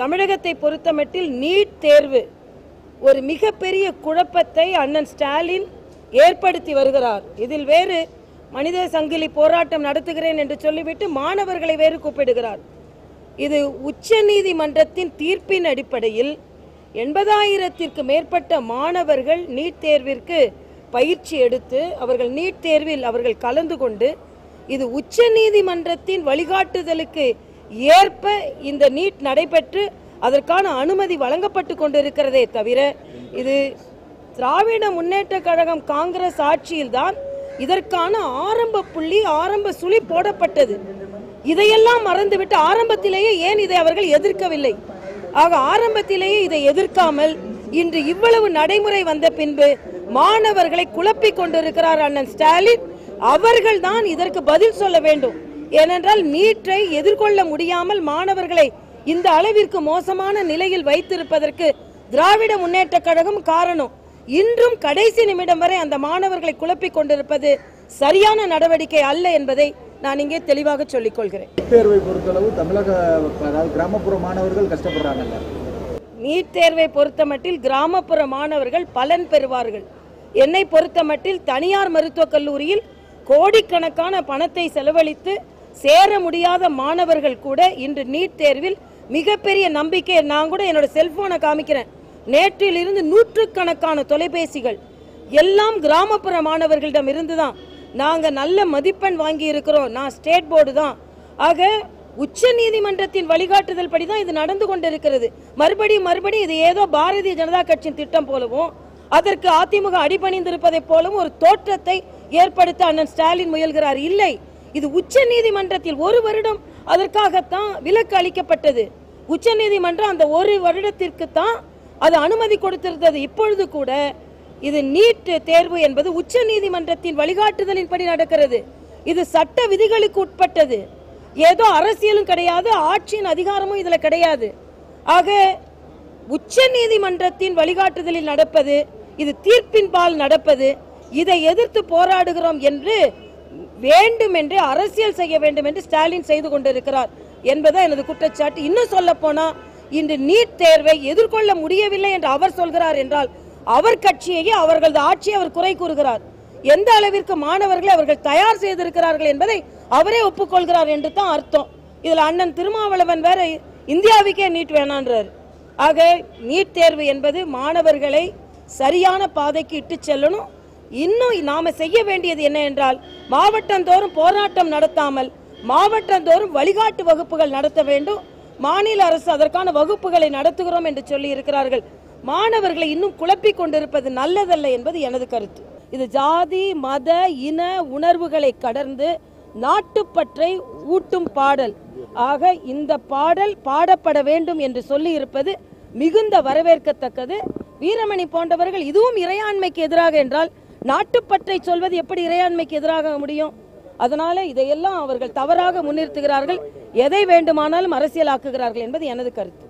தமிழகத்தை பொறுத்தமட்டில் நீட் தேர்வு ஒரு மிகப்பெரிய குழப்பத்தை அண்ணன் ஸ்டாலின் ஏற்படுத்தி வருகிறார். இதில் வேறு மனித சங்கிலி போராட்டம் நடத்துகிறேன் என்று சொல்லிவிட்டு மாணவர்களை வேறு கூப்பிடுகிறார். இது உச்ச நீதிமன்றத்தின் தீர்ப்பின் அடிப்படையில் எண்பதாயிரத்திற்கு மேற்பட்ட மாணவர்கள் நீட் தேர்விற்கு பயிற்சி எடுத்து அவர்கள் நீட் தேர்வில் அவர்கள் கலந்து கொண்டு இது உச்ச நீதிமன்றத்தின் வழிகாட்டுதலுக்கு ஏற்ப இந்த நீட் நடைபெற்று அதற்கான அனுமதி வழங்கப்பட்டு கொண்டிருக்கிறதே தவிர இது திராவிட முன்னேற்ற கழகம் காங்கிரஸ் ஆட்சியில்தான் இதற்கான ஆரம்ப புள்ளி ஆரம்ப சுழி போடப்பட்டது. இதையெல்லாம் மறந்துவிட்டு ஆரம்பத்திலேயே ஏன் இதை அவர்கள் எதிர்க்கவில்லை? ஆக ஆரம்பத்திலேயே இதை எதிர்க்காமல் இன்று இவ்வளவு நடைமுறை வந்த பின்பு மாணவர்களை குழப்பிக் கொண்டிருக்கிறார் அண்ணன் ஸ்டாலின். அவர்கள் தான் இதற்கு பதில் சொல்ல வேண்டும். ஏனென்றால் நீட்டை எதிர்கொள்ள முடியாமல் மாணவர்களை இந்த அளவிற்கு மோசமான நிலையில் வைத்திருப்பதற்கு திராவிட முன்னேற்ற கழகம் காரணம். இன்றும் கடைசி நிமிடம் வரை அந்த மாணவர்களை குழப்பிக் கொண்டிருப்பது சரியான நடவடிக்கை அல்ல என்பதை நான் இங்கே தெளிவாக சொல்லிக் கொள்கிறேன். தேர்வை பொறுத்தளவு தமிழக கிராமப்புற மாணவர்கள் கஷ்டப்படுறாங்கல்ல. நீட் தேர்வை பொறுத்தமட்டில் கிராமப்புற மாணவர்கள் பலன் பெறுவார்கள். என்னை பொறுத்தமட்டில் தனியார் மருத்துவக் கல்லூரியில் கோடிக்கணக்கான பணத்தை செலவழித்து சேர முடியாத மாணவர்கள் கூட இன்று நீட் தேர்வில் மிகப்பெரிய நம்பிக்கை. நான் கூட என்னோட செல்போனை காமிக்கிறேன். நேற்றில் இருந்து நூற்றுக்கணக்கான தொலைபேசிகள். எல்லாம் கிராமப்புற மாணவர்களிடம் இருந்து தான் நாங்கள் நல்ல மதிப்பெண் வாங்கி இருக்கிறோம். நான் ஸ்டேட் போர்டு தான். ஆக உச்ச நீதிமன்றத்தின் வழிகாட்டுதல் படி தான் இது நடந்து கொண்டிருக்கிறது. மறுபடியும் மறுபடியும் இது ஏதோ பாரதிய ஜனதா கட்சியின் திட்டம் போலவும் அதற்கு அதிமுக அடிபணிந்திருப்பதைப் போலவும் ஒரு தோற்றத்தை ஏற்படுத்த அண்ணன் ஸ்டாலின் முயல்கிறார். இல்லை இது உச்ச நீதிமன்றத்தில் ஒரு வருடம் அதற்காகத்தான் விலக்கு அளிக்கப்பட்டது. உச்ச நீதிமன்றம் அந்த ஒரு வருடத்திற்கு தான் அது அனுமதி கொடுத்திருந்தது. இப்பொழுது கூட இது நீட் தேர்வு என்பது உச்ச நீதிமன்றத்தின் வழிகாட்டுதலின்படி நடக்கிறது. இது சட்ட விதிகளுக்கு உட்பட்டது. ஏதோ அரசியலும் கிடையாது ஆட்சியின் அதிகாரமும் இதில் கிடையாது. ஆக உச்ச நீதிமன்றத்தின் வழிகாட்டுதலில் நடப்பது இது தீர்ப்பின் பால் நடப்பது இதை எதிர்த்து போராடுகிறோம் என்று வேண்டுமென்று அரசியல் செய்ய வேண்டும் என்று ஸ்டாலின் செய்து கொண்டிருக்கிறார் என்பதை எனது குற்றச்சாட்டு. இன்னும் சொல்ல போனா இன்று நீட் தேர்வை எதிர்கொள்ள முடியவில்லை என்று அவர் சொல்கிறார் என்றால் அவர் கட்சியையே அவர்களது ஆட்சியை அவர் குறை கூறுகிறார். எந்த அளவிற்கு மாணவர்களை அவர்கள் தயார் செய்திருக்கிறார்கள் என்பதை அவரே ஒப்புக்கொள்கிறார் என்று தான் அர்த்தம். இதில் அண்ணன் திருமாவளவன் வேற இந்தியாவுக்கே நீட் வேணான்றார். ஆக நீட் தேர்வு என்பது மாணவர்களை சரியான பாதைக்கு இட்டு செல்லணும். இன்னும் நாம செய்ய வேண்டியது என்ன என்றால் மாவட்டந்தோறும் போராட்டம் நடத்தாமல் மாவட்டந்தோறும் வழிகாட்டு வகுப்புகள் நடத்த வேண்டும். மாநில அரசு அதற்கான வகுப்புகளை நடத்துகிறோம் என்று சொல்லி இருக்கிறார்கள். மாணவர்களை இன்னும் குழப்பிக் கொண்டிருப்பது நல்லதல்ல என்பது எனது கருத்து. இது ஜாதி மத இன உணர்வுகளை கடந்து நாட்டுப்பற்றை ஊட்டும் பாடல். ஆக இந்த பாடல் பாடப்பட வேண்டும் என்று சொல்லி இருப்பது மிகுந்த வரவேற்கத்தக்கது. வீரமணி போன்றவர்கள் இதுவும் இறையாண்மைக்கு எதிராக என்றால் நாட்டுப்பற்றை சொல்வது எப்படி இறையாண்மைக்கு எதிராக முடியும்? அதனால இதையெல்லாம் அவர்கள் தவறாக முன்னிறுத்துகிறார்கள். எதை வேண்டுமானாலும் அரசியலாக்குகிறார்கள் என்பது எனது கருத்து.